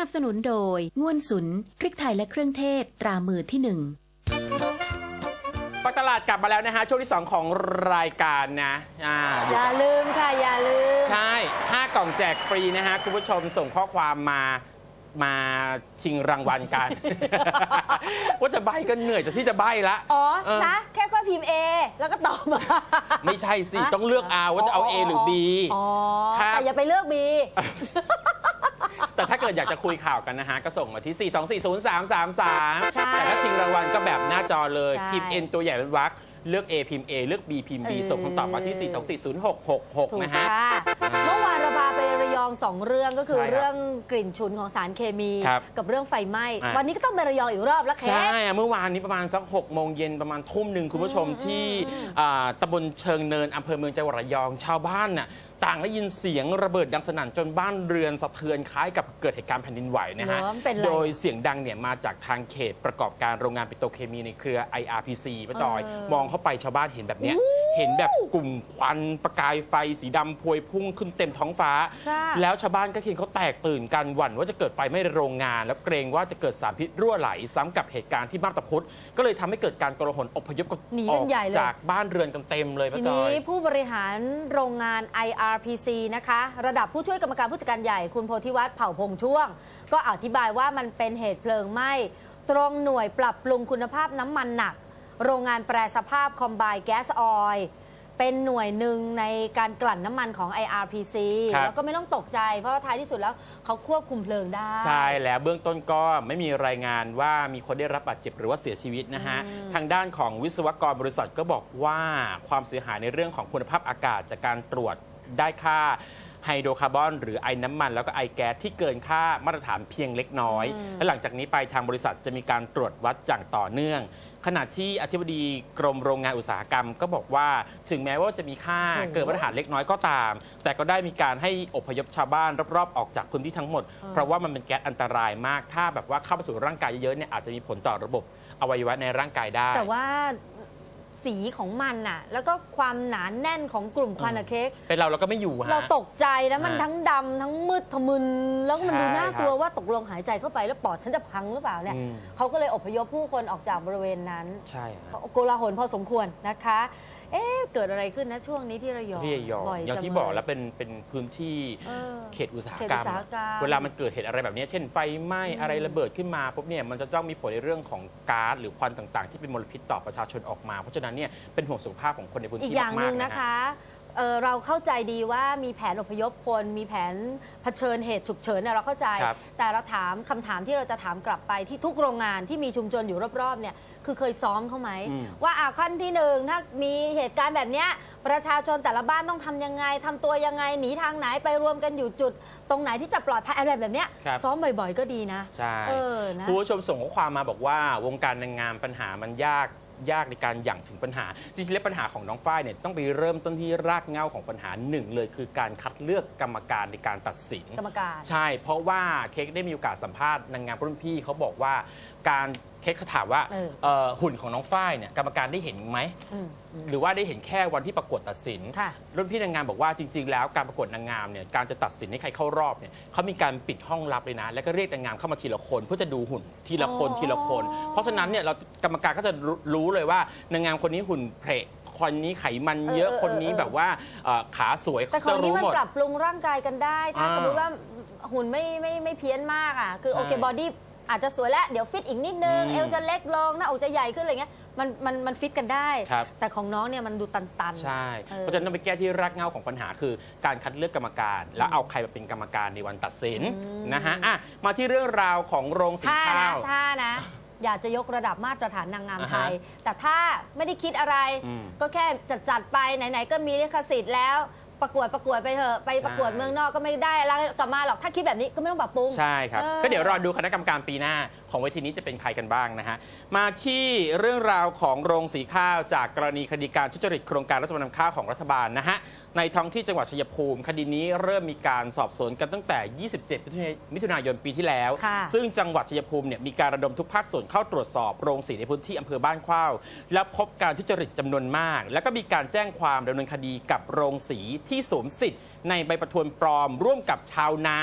นับสนุนโดยง่วนสุนพริกไทยและเครื่องเทศตรามือที่หนึ่งปักตลาดกลับมาแล้วนะฮะ ช่วงที่ 2 ของรายการนะอ่าอย่าลืมค่ะ อย่าลืม ใช่ 5 กล่องแจกฟรีนะฮะ คุณผู้ชมส่งข้อความมา มาชิงรางวัลกัน ว่าจะใบก็เหนื่อยจะที่จะใบละอ๋อ เออนะ แค่ก็พิมพ์ A แล้วก็ตอบมาไม่ใช่สิ ต้องเลือกเอาว่าจะเอา A หรือ B อ๋อ ครับ แต่อย่าไปเลือก B แต่ถ้าเกิดอยากจะคุยข่าวกันนะฮะ ก็ส่งมาที่ 4240333 ค่ะแต่ถ้าชิงรางวัลก็แบบหน้าจอเลย ใช่พิมพ์ N ตัวใหญ่เป็นวรรคเลือก A พิมพ์ A เลือก B พิมพ์ B เออ ส่งคำตอบมาที่ 4240666ถูกนะฮะ ค่ะ พาไประยองสองเรื่องก็คือใช่ครับเรื่องกลิ่นฉุนของสารเคมี ครับ กับเรื่องไฟไหม้อะวันนี้ก็ต้องไประยองอีกรอบแล้วแค่ใช่อะเมื่อวานนี้ประมาณสัก6โมงเย็นประมาณทุ่มหนึ่งคุณผู้ชมที่อ่าตำบลเชิงเนินอำเภอเมืองจังหวัดระยองชาวบ้านน่ะต่างได้ยินเสียงระเบิดดังสนั่นจนบ้านเรือนสะเทือนคล้ายกับเกิดเหตุการณ์แผ่นดินไหวนะฮะเหรอมันเป็นอะไรโดยเสียงดังเนี่ยมาจากทางเขตประกอบการโรงงานปิโตรเคมีในเครือ IRPC ป้าจอย เออ มองเข้าไปชาวบ้านเห็นแบบเนี้ย เห็นแบบกลุ่มควันประกายไฟสีดำพวยพุ่งขึ้นเต็มท้องฟ้าค่ะแล้วชาวบ้านก็เคียงเขาแตกตื่นกันหวั่นว่าจะเกิดไฟไหม้ในโรงงาน แล้วเกรงว่าจะเกิดสารพิษรั่วไหลซ้ำกับเหตุการณ์ที่มาบตาพุธก็เลยทำให้เกิดการกระหนอพยพกันหนีอกัอนกใหญ่เลย จากบ้านเรือนกันเต็มเลยป้าทีจอนี้ย ผู้บริหารโรงงาน IRPC นะคะ ระดับผู้ช่วยกรรมการผู้จัดการใหญ่ คุณโพธิวัฒน์เผ่าพงษ์ช่วง ก็อธิบายว่ามันเป็นเหตุเพลิงไหม้ตรงหน่วยปรับปรุงคุณภาพน้ำมันหนัก โรงงานแปรสภาพคอมไบแก๊สออยเป็นหน่วยหนึ่งในการกลั่นน้ำมันของ IRPC ครับ แล้วก็ไม่ต้องตกใจ เพราะว่าท้ายที่สุดแล้วเขาควบคุมเพลิงได้ ใช่แล้วเบื้องต้นก็ไม่มีรายงานว่ามีคนได้รับบาดเจ็บหรือว่าเสียชีวิตนะฮะ ทางด้านของวิศวกรบริษัทก็บอกว่าความเสียหายในเรื่องของคุณภาพอากาศจากการตรวจได้ค่า ไฮโดรคาร์บอนหรือไอน้ำมัน แล้วก็ไอแก๊สที่เกินค่ามาตรฐานเพียงเล็กน้อย และหลังจากนี้ไปทางบริษัทจะมีการตรวจวัดอย่างต่อเนื่อง ขณะที่อธิบดีกรมโรงงานอุตสาหกรรม ก็บอกว่าถึงแม้ว่าจะมีค่าโอ้โหเกินมาตรฐานเล็กน้อยก็ตาม แต่ก็ได้มีการให้อพยพชาวบ้านรอบๆ ออกจากพื้นที่ทั้งหมด เพราะว่ามันเป็นแก๊สอันตรายมาก ถ้าแบบว่าเข้าไปสู่ร่างกายเยอะๆเนี่ยอาจจะมีผลต่อระบบอวัยวะในร่างกายได้ แต่ว่า สีของมันน่ะ แล้วก็ความหนานแน่นของกลุ่มควันอะเค้กเป็นเราเราก็ไม่อยู่ฮะ เราตกใจแล้วมันฮะทั้งดำทั้งมืดทะมึน แล้วมันใช่ดูน่ากลัวครับว่าตกลงหายใจเข้าไปแล้วปอดฉันจะพังหรือเปล่าเนี่ยอืม เขาก็เลยอพยพผู้คนออกจากบริเวณนั้น ใช่ฮะ โกลาหลพอสมควรนะคะ เอ๊ะเกิดอะไรขึ้นนะช่วงนี้ที่ระยองที่ระยองบ่อยอย่างจัที่เล บอกแล้วเป็นเป็นพื้นที่เออเขตอุตสาหเขตกรอุรมตสาหกรรมเวลามันเกิดเหตุอะไรแบบนี้เช่นไฟไหม้อะไรระเบิดขึ้นมาปุ๊บเนี่ยมันจะต้องมีผลในเรื่องของก๊าซหรือควันต่างๆ ที่เป็นมลพิษต่อประชาชนออกมา เพราะฉะนั้นเนี่ยเป็นห่วงสุขภาพของคนในพื้นอีกที่อย่างหมานึ่กงๆนะนะฮะคะ เอ่อเราเข้าใจดีว่ามีแผนอพยพคน มีแผนเผชิญเหตุฉุกเฉินเนี่ยเราเข้าใจ ครับ แต่เราถามคำถามที่เราจะถามกลับไปที่ทุกโรงงานที่มีชุมชนอยู่รอบๆเนี่ยคือเคยซ้อมเขาไหมอืมว่าอะขั้นที่หนึ่งถ้ามีเหตุการณ์แบบเนี้ยประชาชนแต่ละบ้านต้องทำยังไงทำตัวยังไงหนีทางไหนไปรวมกันอยู่จุด ตรงไหนที่จะปลอดภัยอะไรแบบเนี้ยครับ ซ้อมบ่อยๆก็ดีนะใช่เออนะ คุณผู้ชมส่งข้อความมาบอกว่าวงการนางงามปัญหามันยาก ยากในการหยั่งถึงปัญหา จริงๆแล้วปัญหาของน้องฝ้ายเนี่ยต้องไปเริ่มต้นที่รากเหง้าของปัญหาหนึ่งเลย คือการคัดเลือกกรรมการในการตัดสิน กรรมการ ใช่ เพราะว่าเค้กได้มีโอกาสสัมภาษณ์นางงามรุ่นพี่เขาบอกว่าการ เค้กเขาถามว่าเออ เอ่อหุ่นของน้องฝ้ายเนี่ยกรรมการได้เห็นไหม อืม หรือว่าได้เห็นแค่วันที่ประกวดตัดสิน ค่ะรุ่นพี่นางงามบอกว่าจริง ๆ แล้วการประกวดนางงามเนี่ยการจะตัดสินให้ใครเข้ารอบเนี่ยเขามีการปิดห้องลับเลยนะ แล้วก็เรียกนางงามเข้ามาทีละคน เพื่อจะดูหุ่นทีละคนอ๋อทีละคน เพราะฉะนั้นเนี่ยเรากรรมการก็จะรู้รู้เลยว่านางงามคนนี้หุ่นเพะคนนี้ไขมันเยอะเออเออคนนี้เออ แบบว่าเอ่อขาสวยแต่เขาของจะนี้รู้มันหมด ปรับปรุงร่างกายกันได้ ถ้าอ่าสมมติว่าหุ่นไม่ไม่ไม่เพี้ยนมากอะ คือใช่โอเคบอดี้ อาจจะสวยแล้วเดี๋ยวฟิตอีกนิดนึง อืมเอวจะเล็กลงหน้าอกจะใหญ่ขึ้นอะไรเงี้ยมันมันมันฟิตกันได้ ครับ แต่ของน้องเนี่ยมันดูตันตันๆ ใช่ เออเพราะฉะนั้นต้องไปแก้ที่รากเหง้าของปัญหาคือการคัดเลือกกรรมการ แล้วเอาใครมาเป็นกรรมการในวันตัดสินนะฮะอะมาที่เรื่องราวของโรงสีถ้าข้านะวถ้านะ อยากจะยกระดับมาตรฐานนางงามอ่าฮะไทยแต่ถ้าไม่ได้คิดอะไร อืมก็แค่จัดจัดๆไปไหนๆก็มีลิขสิทธิ์แล้ว ประกวดประกวดไปเถอะไปประกวดใช่เมืองนอกก็ไม่ได้แล้วกลับมาหรอกถ้าคิดแบบนี้ก็ไม่ต้องปรับปรุง ใช่ครับ เออ ก็เดี๋ยวรอดูคณะกรรมการปีหน้าของเวทีนี้จะเป็นใครกันบ้างนะฮะ มาที่เรื่องราวของโรงสีข้าวจากกรณีคดีการทุจริตโครงการรัฐบาลนำข้าวของรัฐบาลนะฮะ ในท้องที่จังหวัดชัยภูมิ คดีนี้เริ่มมีการสอบสวนกันตั้งแต่ 27 มิถุนายนปีที่แล้ว ค่ะ ซึ่งจังหวัดชัยภูมิเนี่ยมีการระดมทุกภาคส่วนเข้าตรวจสอบโรงสีในพื้นที่อำเภอบ้านเข้าวและพบการทุจริตจำนวนมาก แล้วก็มีการแจ้งความดำเนินคดีกับโรงสีที่สวมสิทธิ์ในใบประทวนปลอม ร่วมกับชาวนา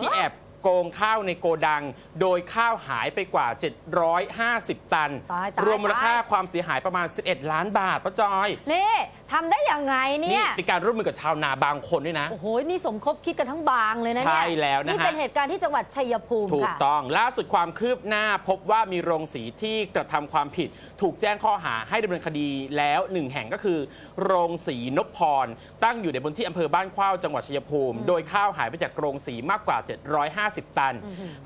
ที่แอบโกงข้าวในโกดัง โดยข้าวหายไปกว่า 750 ตัน ตายตายรวมมูลค่าตาย ความเสียหายประมาณ 11 ล้านบาทป้าจอย นี่ ทำได้ยังไงเนี่ยเป็นการร่วมมือกับชาวนาบางคนด้วยนะ โอ้โหนี่สมคบคิดกันทั้งบางเลยนะเนี่ยใช่แล้วนะฮะ นี่เป็นเหตุการณ์ที่จังหวัดชัยภูมิถูกค่ะ ต้องล่าสุดความคืบหน้าพบว่ามีโรงสีที่กระทำความผิด ถูกแจ้งข้อหาให้ดำเนินคดีแล้วหนึ่งแห่งก็คือ โรงสีนพพร ตั้งอยู่ในพื้นที่อำเภอบ้านเข้าวจังหวัดชัยภูมิ โดยข้าวหายไปจากโรงสีมากกว่า 750 ตัน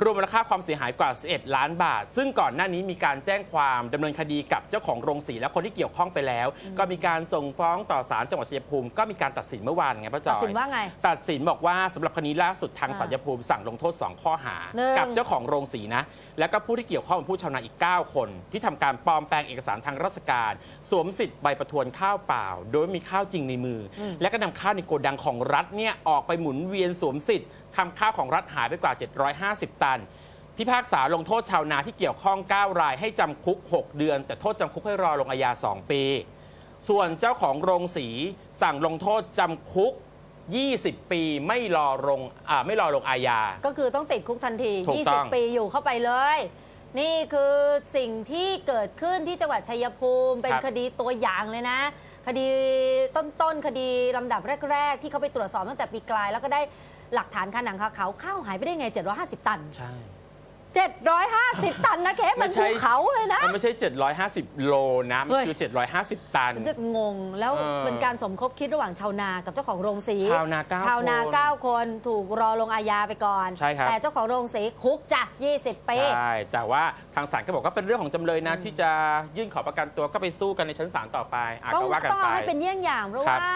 รวมมูลค่าความเสียหายกว่า 11 ล้านบาท ซึ่งก่อนหน้านี้มีการแจ้งความดำเนินคดีกับเจ้าของโรงสีและคนที่เกี่ยวข้องไปแล้ว ก็มีการส่งฟ้องต่อศาลจังหวัดชัยภูมิก็มีการตัดสินเมื่อวานไงป้าจอยตัดสินว่าไง ตัดสินบอกว่าสำหรับคดีล่าสุดทางอ่าสัญญภูมิสั่งลงโทษ 2 ข้อหาหนึ่งกับเจ้าของโรงสีนะ แล้วก็ผู้ที่เกี่ยวข้องเป็นผู้ชาวนาอีก 9 คน ที่ทำการปลอมแปลงเอกสารทางราชการ สวมสิทธิ์ใบประทวนข้าวเปล่า โดยไม่มีข้าวจริงในมืออและก็นำข้าวในโกดังของรัฐเนี่ยออกไปหมุนเวียนสวมสิทธิ์ทำข้าวของรัฐหายไปกว่า 750 ตันพิพากษาลงโทษชาวนาที่เกี่ยวข้อง 9 รายให้จำคุก 6 เดือน แต่โทษจำคุกให้รอลงอาญา 2 ปี ส่วนเจ้าของโรงสีสั่งลงโทษจำคุก 20 ปีไม่รอลงอ่าไม่รอลงอาญา ก็คือต้องติดคุกทันที ถูกต้อง 20 ปีอยู่เข้าไปเลย นี่คือสิ่งที่เกิดขึ้นที่จังหวัดชัยภูมิ เป็นครับคดีตัวอย่างเลยนะ คดีต้นๆ คดีลำดับแรก ๆ ที่เขาไปตรวจสอบตั้งแต่ปีกลาย แล้วก็ได้หลักฐานคาหนังคาเขาข้าวหายไปได้ไง 750 ตัน ใช่ 750 ตันนะเคสมันไม่ใช่ภูเขาเลยนะ มันไม่ใช่ 750 โลนะ มันเฮ้ยคือ 750 ตัน จะงง แล้วเออเป็นการสมคบคิดระหว่างชาวนากับเจ้าของโรงสี ชาวนาเก้าชาวนาคนเก้าคนถูกรอลงอาญาไปก่อน ใช่ครับ แต่เจ้าของโรงสีคุกจ้ะ 20 ปี ใช่ แต่ว่าทางศาลก็บอกว่าเป็นเรื่องของจำเลยนะ ที่จะยื่นขอประกันตัวก็ไปสู้กันในชั้นศาลต่อไปอะต้องก็ว่ากันต้องไปเอาให้เป็นเยี่ยงอย่างเพราะครับว่า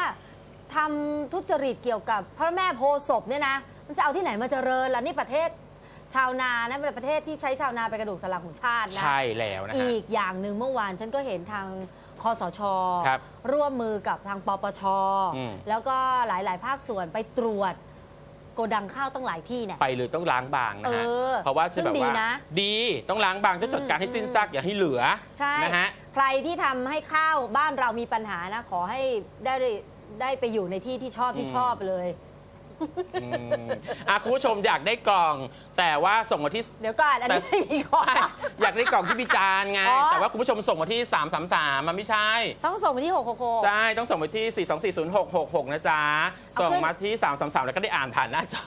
ทำทุจริตเกี่ยวกับพระแม่โพธิ์ศพเนี่ยนะ มันจะเอาที่ไหนมาเจริญล่ะนี่ประเทศ ชาวนานะเป็นประเทศที่ใช้ชาวนาเป็นกระดูกสันหลังของชาตินะ ใช่แล้วนะฮะ อีกอย่างหนึ่งเมื่อวานฉันก็เห็นทางคอสช ครับร่วมมือกับทางปปช อืม แล้วก็หลาย ๆ ภาคส่วนไปตรวจ โกดังข้าวตั้งหลายที่เนี่ย ไปเลยต้องล้างบางนะฮะ เออเพราะว่าจะแบบซึ่งดีว่านะดีต้องล้างบางจะจัดการให้สิ้นซากอย่าให้เหลือใช่ นะฮะ ใครที่ทำให้ข้าวบ้านเรามีปัญหานะ ขอให้ได้ได้ไปอยู่ในที่ที่ชอบที่อืมชอบเลย อืมอะคุณผู้ชมอยากได้กล่อง แต่ว่าส่งมาที่ เดี๋ยวก่อนอันนี้แต่ ไม่มีข้อไม่อยากได้กล่องที่พิจารณ์ไง อ๋อ แต่ว่าคุณผู้ชมส่งมาที่ 333 มันไม่ใช่ ต้องส่งไปที่666 ใช่ ต้องส่งไปที่ 4240666 นะจ๊ะ เอาส่งขึ้นมาที่ 333 แล้วก็ได้อ่านผ่านหน้าจอ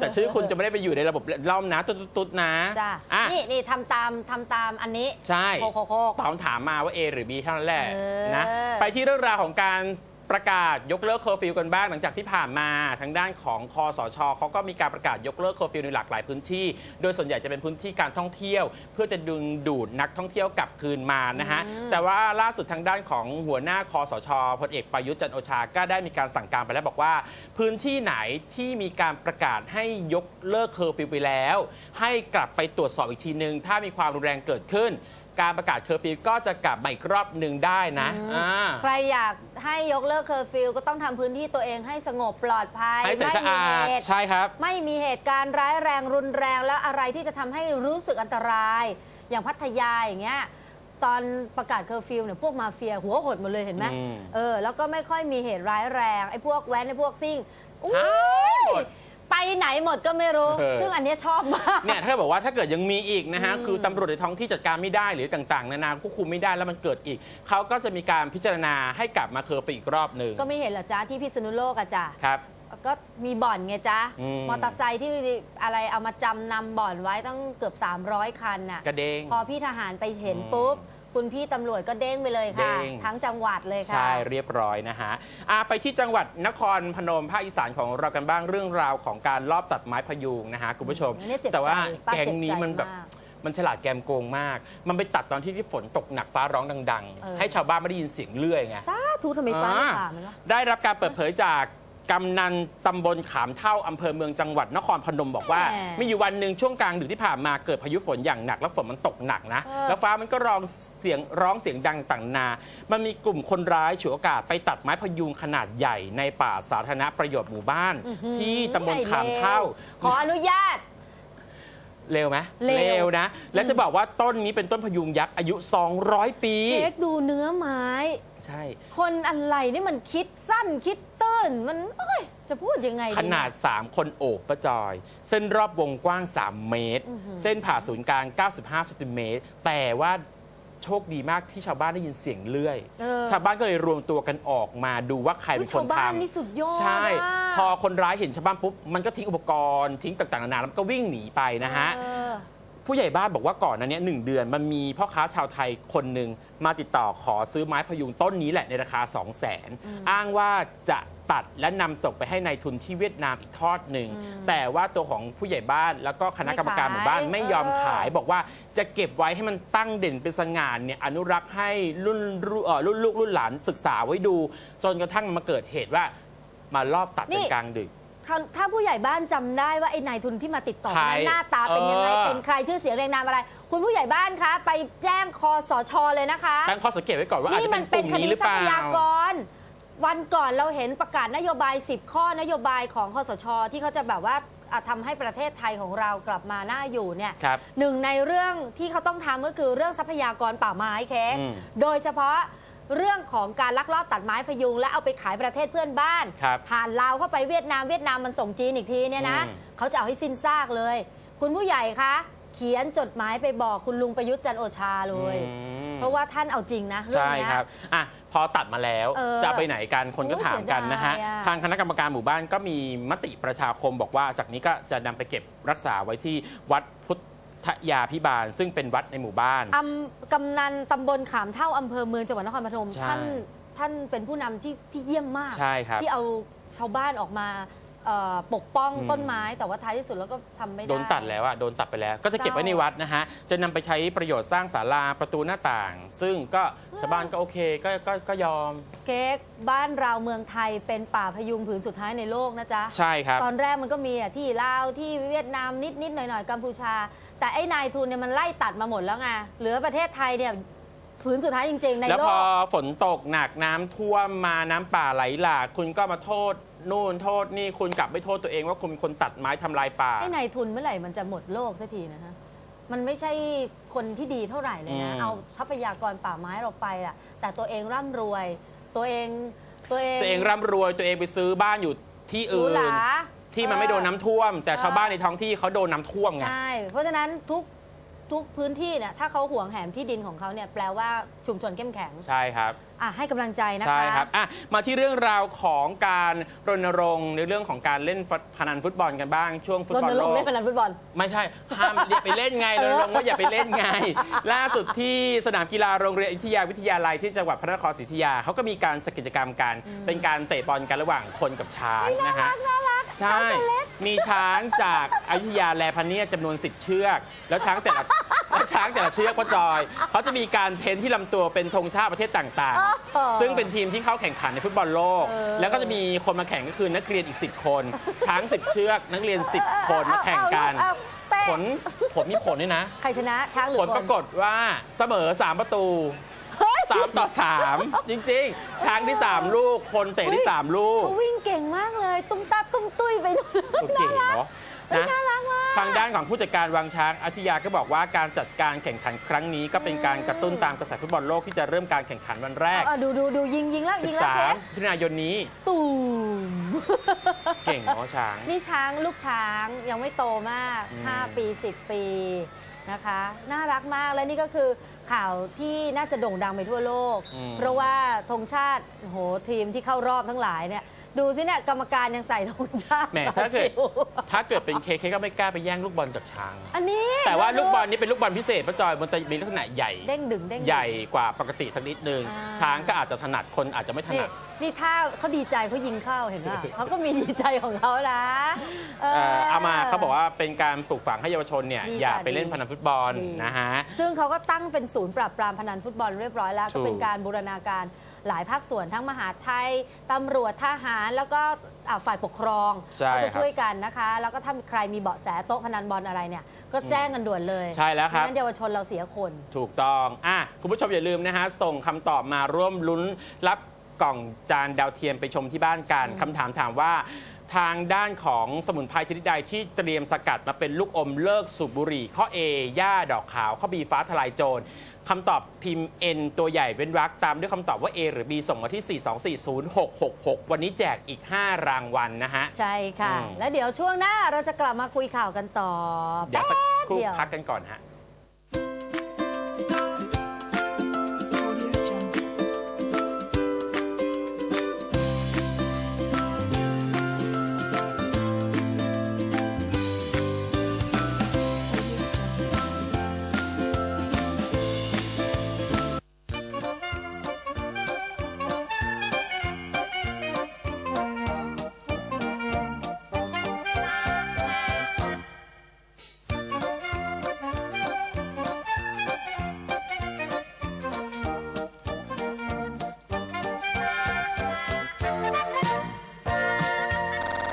แต่ชื่อคุณจะไม่ได้ไปอยู่ในระบบล่อมนะ ตุ๊ดๆๆนะจ้ะอะนี่นี่ทำตามทำตามอันนี้ใช่ 666 ตอบคำถามมาว่า A หรือ B เท่านั้นแหละเออนะ ไปที่เรื่องราวของการ ประกาศยกเลิกเคอร์ฟิวกันบ้างหลังจากที่ผ่านมาทางด้านของคอสชเขาก็มีการประกาศยกเลิกเคอร์ฟิวในหลากหลายพื้นที่ โดยส่วนใหญ่จะเป็นพื้นที่การท่องเที่ยว เพื่อจะดึงดูดนักท่องเที่ยวกลับคืนมานะฮะแต่ว่าล่าสุดทางด้านของหัวหน้าคอสชพลเอกประยุทธ์จันทร์โอชาก็ได้มีการสั่งการไปแล้วบอกว่า พื้นที่ไหนที่มีการประกาศให้ยกเลิกเคอร์ฟิวไปแล้ว ให้กลับไปตรวจสอบอีกทีนึงถ้ามีความรุนแรงเกิดขึ้น การประกาศเคอร์ฟิวก็จะกลับมาอีกรอบหนึ่งได้นะอ่า ใครอยากให้ยกเลิกเคอร์ฟิวก็ต้องทำพื้นที่ตัวเองให้สงบปลอดภัยให้ใส่สะอาดไม่มีเหตุใช่ครับ ไม่มีเหตุการณ์ร้ายแรงรุนแรงแล้วอะไรที่จะทำให้รู้สึกอันตราย อย่างพัทยาอย่างเงี้ยตอนประกาศเคอร์ฟิวเนี่ยพวกมาเฟียหัวหดหมดเลยเห็นไหมอืมเออแล้วก็ไม่ค่อยมีเหตุร้ายแรงไอ้พวกแว้นไอ้พวกซิ่งอุ๊หายหมด ไปไหนหมดก็ไม่รู้ เออ ซึ่งอันเนี้ยชอบมาก เนี่ยถ้าบอกว่าถ้าเกิดยังมีอีกนะฮะคือตำรวจในท้องที่จัดการไม่ได้หรือต่างๆ นานาควบคุมไม่ได้แล้วมันเกิดอีก เขาก็จะมีการพิจารณาให้กลับมาเคอร์ฟิวอีกรอบหนึ่งก็ไม่เห็นเหรอจ๊ะที่พิษณุโลกอะจ้ะครับ ก็มีบ่อนไงจ๊ะอืม มอเตอร์ไซค์ที่อะไรเอามาจำนำบ่อนไว้ตั้งเกือบ 300 คันน่ะ กระเด้ง พอพี่ทหารไปเห็นอืมปุ๊บ คุณพี่ตำรวจก็เด้งไปเลยค่ะ เด้ง ทั้งจังหวัดเลยค่ะ ใช่เรียบร้อยนะฮะอะไปที่จังหวัดนครพนมภาคอีสานของเรากันบ้างเรื่องราวของการลอบตัดไม้พยุงนะฮะคุณผู้ชมอันนี้เจ็บแต่ว่าใจป้าแก๊งนี้เจ็บใจมันแบบมาก มันฉลาดแกมโกงมาก มันไปตัดตอนที่ที่ฝนตกหนักฟ้าร้องดัง เออ ๆ ให้ชาวบ้านไม่ได้ยินเสียงเลื่อยไง สาธุทำไมฟ้าไม่ผ่ามันวะ ได้รับการเปิดเผยจาก กำนันตำบลขามเท่าอำเภอเมืองจังหวัดนครพนมบอกว่า แหมมีอยู่วันหนึ่งช่วงกลางดึกที่ผ่านมาเกิดพายุฝนอย่างหนัก แล้วฝนมันตกหนักนะ เออ แล้วฟ้ามันก็ร้องเสียงร้องเสียงดังต่างนา มันมีกลุ่มคนร้ายฉวยโอกาสไปตัดไม้พยุงขนาดใหญ่ในป่าสาธารณประโยชน์หมู่บ้าน ที่ตำบลขามเท่า ขออนุญาต เร็วไหมเร็วนะ และจะบอกว่าต้นนี้เป็นต้นพยุงยักษ์อายุ 200 ปี เค้กดูเนื้อไม้ ใช่ คนอะไรนี่มันคิดสั้นคิดตื้น นมันเอ้ยจะพูดยังไงขดีนาดเย3คนโอบประจอย เส้นรอบวงกว้าง 3 เมตร เส้นผ่าศูนย์กลาง 95เซนติเมตร แต่ว่าโชคดีมากที่ชาวบ้านได้ยินเสียงเลื่อยเออชาวบ้านก็เลยรวมตัวกันออกมาดูว่าใครเป็นคนชาวบ้านทำนี่สุดยอดใช่อะพอคนร้ายเห็นชาวบ้านปุ๊บมันก็ทิ้งอุปกรณ์ทิ้งต่างๆนานาแล้วมันก็วิ่งหนีไปนะฮะเออผู้ใหญ่บ้านบอกว่าก่อนหนั้นเนี้ยหนึ่งเดือนมันมีพ่อค้าชาวไทยคนหนึ่งมาติดต่อขอซื้อไม้พยุงต้นนี้แหละในราคา 2 0 0แสนอ้างว่าจะ ตัดและนำส่งไปให้ในายทุนที่เวียดนามอีกทอดหนึ่ง แต่ว่าตัวของผู้ใหญ่บ้านแล้วก็คณะกรรมการหมู่บ้านไม่ขายไม่ยอมเออขาย บอกว่าจะเก็บไว้ให้มันตั้งเด่นเป็นสง่านเนี่ยอนุรักษ์ให้รุ่นรุ่นเอ่อรุ่นลูกรุ่นหลานศึกษาไว้ดู จนกระทั่งมันมาเกิดเหตุว่ามารอบตัดกันกลางดึก ถ้าถ้าผู้ใหญ่บ้านจำได้ว่าไอ้นายทุนที่มาติดต่อใครนั้นหน้าตาเป็นยังไง เออ เป็นใครชื่อเสียงเรียงนามอะไร คุณผู้ใหญ่บ้านคะ ไปแจ้งคอสชเลยนะคะ ตั้งข้อสังเกตไว้ก่อนว่าอาจนี่จะมัเป็นนกเป็นลุ่มคนี้ดีหรือทเปรัพล่ายากร วันก่อนเราเห็นประกาศนโยบาย 10 ข้อนโยบายของคอสช ที่เขาจะแบบว่าอะทำให้ประเทศไทยของเรากลับมาน่าอยู่เนี่ยครับ หนึ่งในเรื่องที่เขาต้องทำก็คือเรื่องทรัพยากรป่าไม้เค้กอืม โดยเฉพาะเรื่องของการลักลอบตัดไม้พยุง และเอาไปขายประเทศเพื่อนบ้าน ครับ ผ่านลาวเข้าไปเวียดนามเวียดนามมันส่งจีนอีกทีเนี่ยนะอืม เขาจะเอาให้สิ้นซากเลย คุณผู้ใหญ่คะ เขียนจดหมายไปบอกคุณลุงประยุทธ์จันทร์โอชาเลย อืม เพราะว่าท่านเอาจริงนะเรื่องใช่เนี้ย ครับอะพอตัดมาแล้วเออจะไปไหนกันคนก็โอ้ถามกันนะฮะเสียดายอะ ทางคณะกรรมการหมู่บ้านก็มีมติประชาคมบอกว่า จากนี้ก็จะนำไปเก็บรักษาไว้ที่วัดพุทธยาพิบาล ซึ่งเป็นวัดในหมู่บ้าน อำกำนันตำบลขามเท่าอำเภอเมืองจังหวัดนครปฐมใช่ท่านท่านเป็นผู้นำที่ที่เยี่ยมมาก ใช่ครับ ที่เอาชาวบ้านออกมา เอ่อปกป้องอืม ต้นไม้ แต่ว่าท้ายที่สุดแล้วก็ทำไม่ได้ โดนตัดแล้วอะโดนตัดไปแล้ว ก็จะเก็บไว้ในวัดนะฮะ จะนำไปใช้ประโยชน์สร้างศาลาประตูหน้าต่าง ซึ่งก็ชาวบ้านก็โอเคก็ก็ก็ยอมเค้กบ้านเราเมืองไทยเป็นป่าพยุงผืนสุดท้ายในโลกนะจ๊ะ ใช่ครับ ตอนแรกมันก็มีอะที่ลาวที่เวียดนามนิดนิดหน่อยหน่อยๆกัมพูชา แต่ไอ้นายทุนเนี่ยมันไล่ตัดมาหมดแล้วไงเหลือประเทศไทยเนี่ยผืนสุดท้ายจริง ๆ ในแล้วโลพอกฝนตกหนักน้ำท่วมมาน้ำป่าไหลหลากคุณก็มาโทษ นู่นโทษนี่คุณกลับไม่โทษตัวเองว่าคุณเป็นคนตัดไม้ทำลายป่าไอ้นายทุนเมื่อไหร่มันจะหมดโลกสักทีนะฮะ มันไม่ใช่คนที่ดีเท่าไหร่เลยนะ อืม เอาทรัพยากรป่าไม้เราไปอะแต่ตัวเองร่ำรวย ตัวเองตัวเองตัวเองร่ำรวยตัวเองไปซื้อบ้านอยู่ที่หรูอื่หน รา ที่มันไม่โดนน้ำท่วม แต่เออชาวบ้านในท้องที่เขาโดนน้ำท่วมไง ใช่ เพราะฉะนั้นทุกทุกพื้นที่เนี่ยถ้าเขาห่วงแหนที่ดินของเขาเนี่ยแปลว่าชุมชนเข้มแข็ง ใช่ครับ อะให้กำลังใจนะคะ ใช่ครับอะมาที่เรื่องราวของการรณรงค์ในเรื่องของการเล่นพนันฟุตบอลกันบ้างช่วงฟุตรบอลณรโลงค์ก เล่นพนันฟุตบอล ไม่ใช่ ห้ามอย่าไปเล่นไงเอรอณรงค์ว่าอย่าไปเล่นไง ล่าสุดที่สนามกีฬาโรงเรียนอยุธยาวิทยาลัยที่จังหวัดพระนครศรีอยุธยาเขาก็มีการจัดกิจกรรมกัน เป็นการเตะบอลกันระหว่างคนกับช้างนะฮะน่ารัก ใช่ มีช้างจากอยุธยาแลพะเนียดจำนวน10เชือก แล้วช้างแต่ละแล้วช้างแต่ละเชือกก็จอย เขาจะมีการเพ้นที่ลำตัวเป็นธงชาติประเทศต่างเออๆซึ่งเป็นทีมที่เข้าแข่งขันในฟุตบอลโลกเออแล้วก็จะมีคนมาแข่งก็คือนักเรียนอีก 10 คน ช้าง 10 เชือก นักเรียน 10 คนมาแข่งกันเอาเอาเอาเตะผลผลมีผลด้วยนะ ใครชนะช้างหรือผลคนปรากฏว่าเสมอ 3 ประตู 3 ต่อ 3 จริงๆ ช้างที่ 3 ลูก คนเตะที่ 3 ลูกเขาวิ่งเก่งมากเลย ตุ้มตาตุ้มตุ้ยไปนู่นโอเคเนาะเฮ้ยนะน่ารักมากทางด้านของผู้จัดการวังช้างอธิยาก็บอกว่าการจัดการแข่งขันครั้งนี้ ก็เป็นการกระตุ้นตามกระแสฟุตบอลโลกที่จะเริ่มการแข่งขันวันแรกอะดูดูดูยิงยิงแล้วยิงแล้วเพชร13มิถุนายนนี้ตูมเก่งเนาะช้าง นี่ช้างลูกช้างยังไม่โตมากอืม5ปี 10 ปี นะคะ น่ารักมากและนี่ก็คือข่าวที่น่าจะโด่งดังไปทั่วโลกเพราะว่าธงชาติโอ้โหทีมที่เข้ารอบทั้งหลายเนี่ย ดูสิเนี่ยกรรมการยังใส่ธงชาติแหมถ้าเกิดบรซิลถ้าเกิดเป็นเคเคก็ไม่กล้าไปแย่งลูกบอลจากช้าง อันนี้แต่ว่าลูกบอลนี้เป็นลูกบอลพิเศษป้าจอยมันจะมีลักษณะใหญ่ เด้งดึงเด้งดึง ใหญ่กว่าปกติสักนิดนึง อ่า ช้างก็อาจจะถนัดคนอาจจะไม่ถนี่นัด นี่ถ้าเขาดีใจเขายิงเข้าเห็นป่ะ เขาก็มีดีใจของเขานะ เอเอ่อเอามาเขาบอกว่าเป็นการปลูกฝังให้เยาวชนเนี่ยดีอย่าค่ะไปเล่นดีพนันฟุตบอลดี นะฮะ ซึ่งเขาก็ตั้งเป็นศูนย์ปราบปรามพนันฟุตบอลเรียบร้อยแล้ว ถูก็กเป็นการบูรณาการ หลายภาคส่วนทั้งมหาดไทยตำรวจทหารแล้วก็อ่าฝ่ายปกครองใช่ก็จะครับช่วยกันนะคะ แล้วก็ถ้าใครมีเบาะแสโต๊ะพนันบอลอะไรเนี่ย ก็แจ้งกันด่วนเลยใช่แล้วครับ ไม่งั้นเยาวชนเราเสียคน ถูกต้อง อะ คุณผู้ชมอย่าลืมนะฮะ ส่งคำตอบมาร่วมลุ้นรับกล่องจานดาวเทียมไปชมที่บ้านกันคำถามถามว่า ทางด้านของสมุนไพรชนิดใดที่เตรียมสกัดมาเป็นลูกอมเลิกสูบบุหรี่ ข้อ A หญ้าดอกขาว ข้อ B ฟ้าทลายโจรคำตอบพิมพ์ N ตัวใหญ่เป็นรักตามด้วยคำตอบว่า A หรือ B ส่งมาที่ 4240666 วันนี้แจกอีก 5 รางวัลนะฮะ ใช่ค่ะอืมแล้วเดี๋ยวช่วงหน้าเราจะกลับมาคุยข่าวกันต่อเดี๋ยวสักครู่แป๊บเดียวพักกันก่อนฮะ